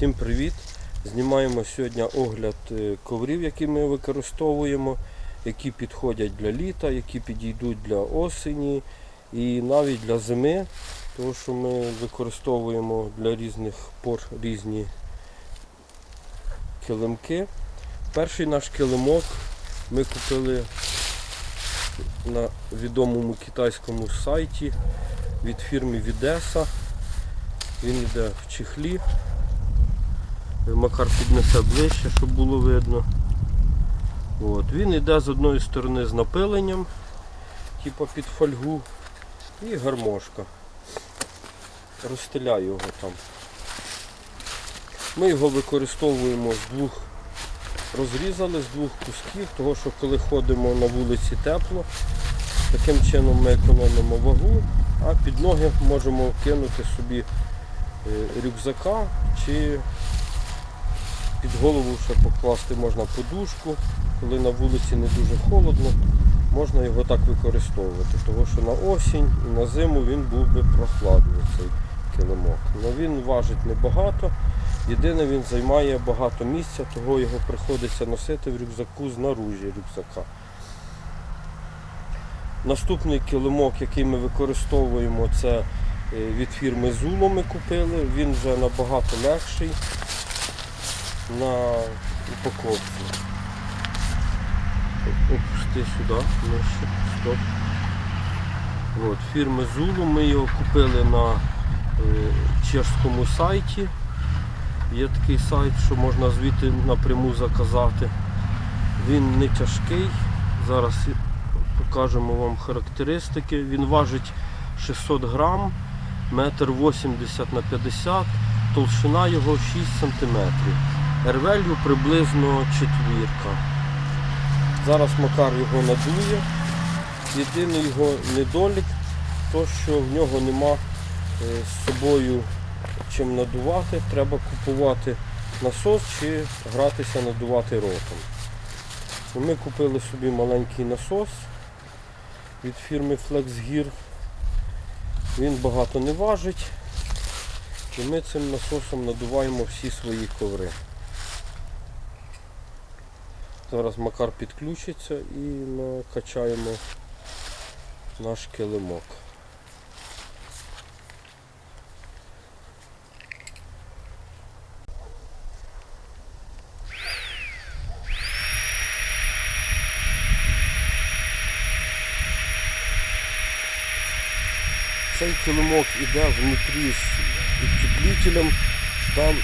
Всім привіт! Знімаємо сьогодні огляд е, коврів, які ми використовуємо, які підходять для літа, які підійдуть для осені і навіть для зими, тому що ми використовуємо для різних пор різні килимки. Перший наш килимок ми купили на відомому китайському сайті від фірми Відеса. Він йде в чехлі. Макар піднесе ближче, щоб було видно. От. Він йде з одної сторони з напиленням, типу під фольгу, і гармошка. Розстеляю його там. Ми його використовуємо з двох, розрізали з двох кусків, тому що коли ходимо на вулиці тепло, таким чином ми економимо вагу, а під ноги можемо кинути собі е, рюкзака чи під голову ще покласти можна подушку, коли на вулиці не дуже холодно, можна його так використовувати, тому що на осінь і на зиму він був би прохладний цей килимок. Но він важить небагато. Єдине він займає багато місця, того його приходиться носити в рюкзаку знаружі рюкзака. Наступний килимок, який ми використовуємо, це е, від фірми Zulo ми купили. Він вже набагато легший на упаковці. Опусти сюди, нижче, стоп. От, фірми Zulu ми його купили на е, чешському сайті. Є такий сайт, що можна звідти напряму заказати. Він не тяжкий. Зараз покажемо вам характеристики. Він важить 600 грам, метр 80 на 50, толщина його 6 см. Ервелью приблизно четвірка. Зараз Макар його надує. Єдиний його недолік, то що в нього нема е, з собою чим надувати. Треба купувати насос чи гратися надувати ротом. Ми купили собі маленький насос від фірми FlexGear. Він багато не важить. І ми цим насосом надуваємо всі свої коври. Зараз Макар підключиться і накачаємо наш килимок. Цей килимок іде внутрі з утеплителем. Там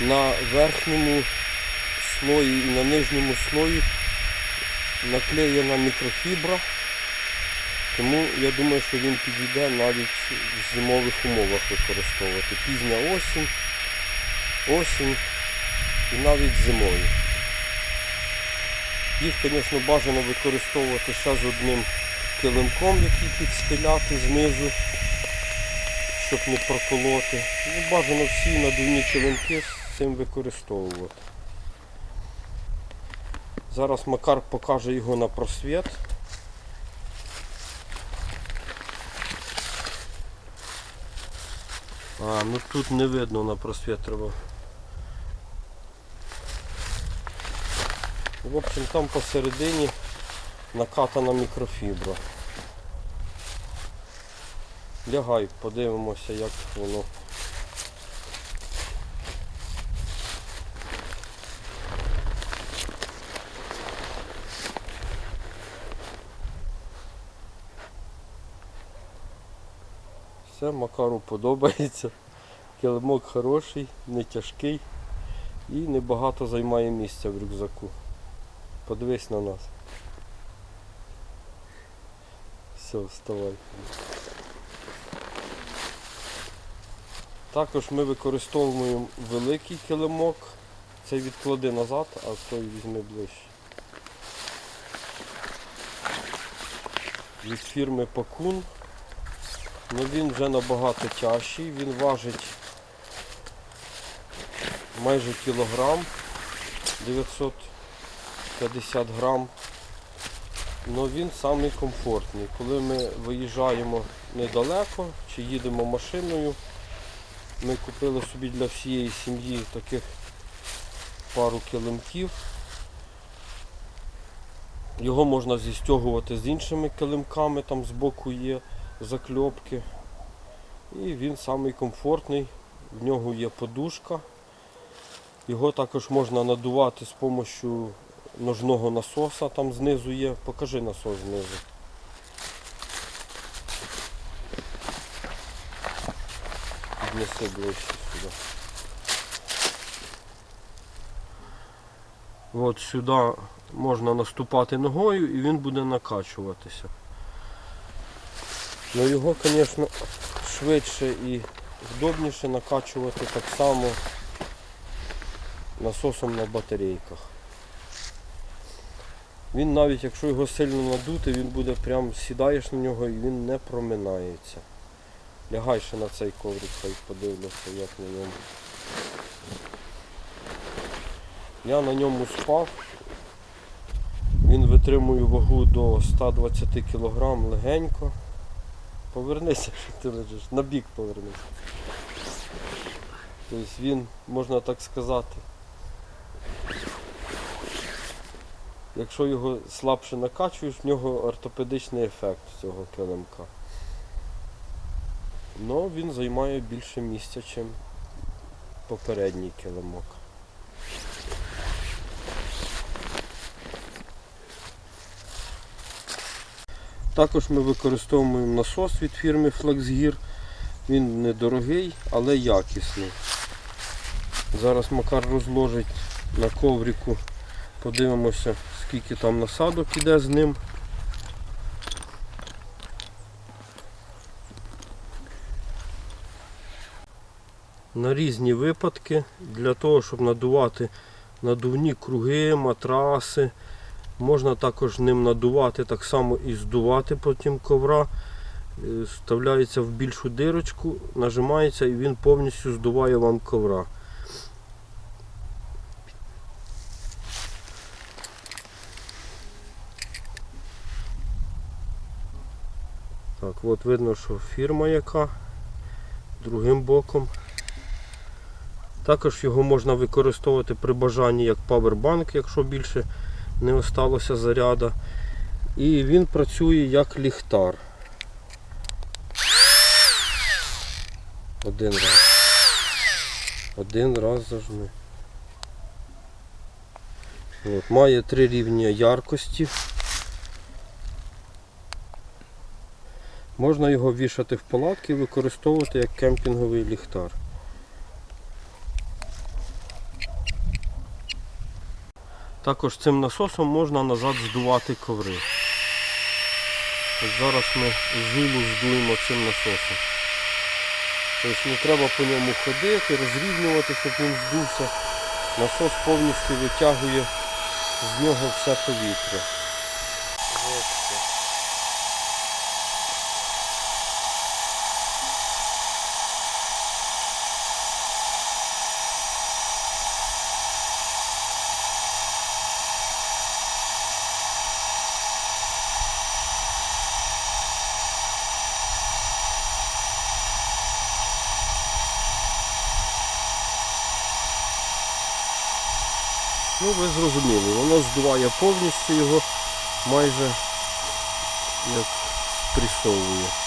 на верхньому слої і на нижньому слої наклеєна мікрофібра. Тому я думаю, що він підійде навіть в зимових умовах використовувати. Пізня осінь, осінь і навіть зимою. Їх, звісно, бажано використовувати ще з одним килимком, який підстеляти знизу, щоб не проколоти. Ну, бажано всі надувні килимки цим використовувати. Зараз Макар покаже його на просвіт. А, ну тут не видно на просвіт треба. В общем, там посередині накатана мікрофібра. Лягай, подивимося, як воно. Все, Макару подобається. Килимок хороший, не тяжкий і небагато займає місця в рюкзаку. Подивись на нас. Все, вставай. Також ми використовуємо великий килимок. Цей відклади назад, а той візьми ближче. Від фірми Пакун. Ну він вже набагато тяжчий, він важить майже кілограм 950 грам. але він самий комфортний. Коли ми виїжджаємо недалеко чи їдемо машиною, ми купили собі для всієї сім'ї таких пару килимків. Його можна зістягувати з іншими килимками, там збоку є закльопки. І він самий комфортний, в нього є подушка. Його також можна надувати з допомогою ножного насоса, там знизу є. Покажи насос знизу. Піднеси ближче сюди. От сюди можна наступати ногою і він буде накачуватися. Ну його, звісно, швидше і вдобніше накачувати так само насосом на батарейках. Він навіть якщо його сильно надути, він буде прям сідаєш на нього і він не проминається. Лягай ще на цей коврик, хай подивлюся, як на ньому. Я на ньому спав. Він витримує вагу до 120 кг легенько. Повернися, що ти лежиш, на бік повернися. Тобто він, можна так сказати, якщо його слабше накачуєш, в нього ортопедичний ефект цього килимка. Но він займає більше місця, ніж попередній килимок. Також ми використовуємо насос від фірми FlexGear. Він недорогий, але якісний. Зараз Макар розложить на коврику, подивимося, скільки там насадок іде з ним. На різні випадки для того, щоб надувати надувні круги, матраси. Можна також ним надувати, так само і здувати потім ковра. Е, Вставляється в більшу дирочку, нажимається і він повністю здуває вам ковра. Так, от видно, що фірма яка другим боком. Також його можна використовувати при бажанні як павербанк, якщо більше не осталося заряда. І він працює як ліхтар. Один раз. Один раз зажми. От, має три рівня яркості. Можна його вішати в палатки і використовувати як кемпінговий ліхтар. Також цим насосом можна назад здувати коври. От зараз ми зулу здуємо цим насосом. Тобто не треба по ньому ходити, розрівнювати, щоб він здувся. Насос повністю витягує з нього все повітря. Ось це. Ну ви зрозуміли, воно здуває повністю його майже як спресовує.